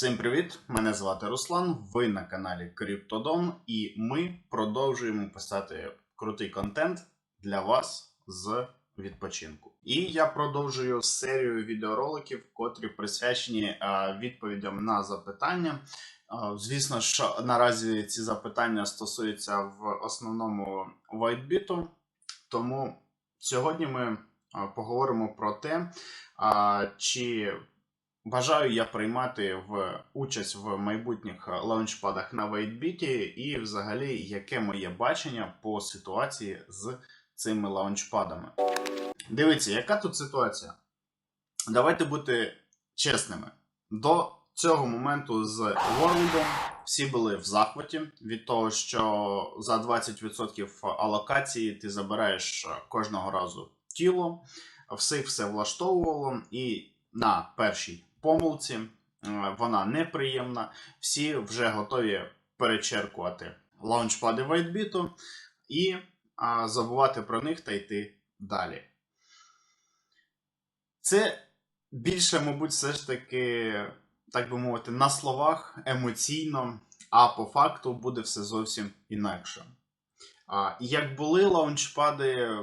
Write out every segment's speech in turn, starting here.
привіт! Мене звати Руслан. Ви на каналі Криптодон, і ми продовжуємо писати крутий контент для вас з відпочинку. І я продовжую серію відеороликів, котрі присвячені е, відповідям на запитання. Е, Звісно, що наразі ці запитання стосуються в основному WhiteBit, тому сьогодні ми е, поговоримо про те, чи бажаю я приймати в участь в майбутніх е, лаунчпадах на WhiteBit і взагалі яке моє бачення по ситуації з цими лаунчпадами. Дивіться, яка тут ситуація? Давайте бути чесними. До цього моменту з World всі були в захваті від того, що за 20% алокації ти забираєш е, кожного разу тіло, всіх все влаштовувало, і на першій помилці е, вона неприємна. Всі вже готові перечеркувати лаунчпади WhiteBit і забувати про них та йти далі. Це більше, мабуть, все ж таки, так би мовити, на словах емоційно, а по факту буде все зовсім інакше. Як були лаунчпади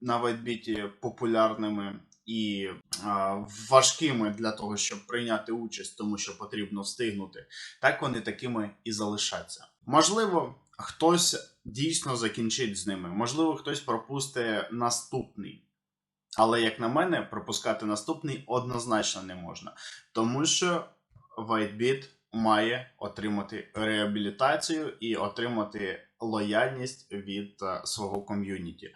на WhiteBit популярними і а, важкими для того, щоб прийняти участь, тому що потрібно встигнути, так вони такими і залишаться. Можливо, хтось дійсно закінчить з ними, можливо, хтось пропустить наступний. Але, як на мене, пропускати наступний однозначно не можна, тому що WhiteBit має отримати реабілітацію і отримати лояльність від е, свого ком'юніті.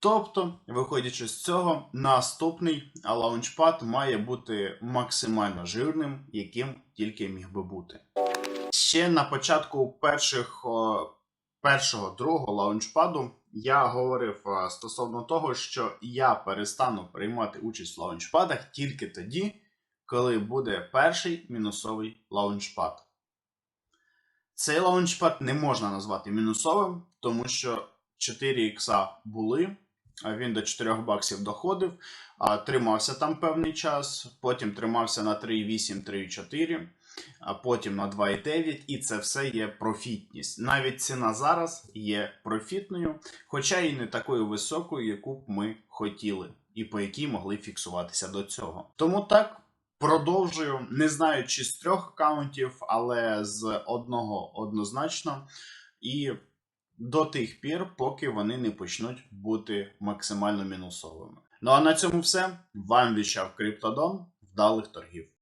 Тобто, виходячи з цього, наступний лаунчпад має бути максимально жирним, яким тільки міг би бути. Ще на початку перших, першого другого лаунчпаду я говорив е, стосовно того, що я перестану приймати участь в лаунчпадах тільки тоді, коли буде перший мінусовий лаунчпад. Цей лаунчпад не можна назвати мінусовим, тому що 4 ікса були, він до 4 баксів доходив, тримався там певний час, потім тримався на 3,8, 3,4, а потім на 2,9, і це все є профітність. Навіть ціна зараз є профітною, хоча і не такою високою, яку б ми хотіли, і по якій могли фіксуватися до цього. Тому так. Продовжую, не знаю, чи з трьох аккаунтів, але з одного однозначно. І до тих пір, поки вони не почнуть бути максимально мінусовими. Ну а на цьому все. Вам віщав Криптодон. Вдалих торгів.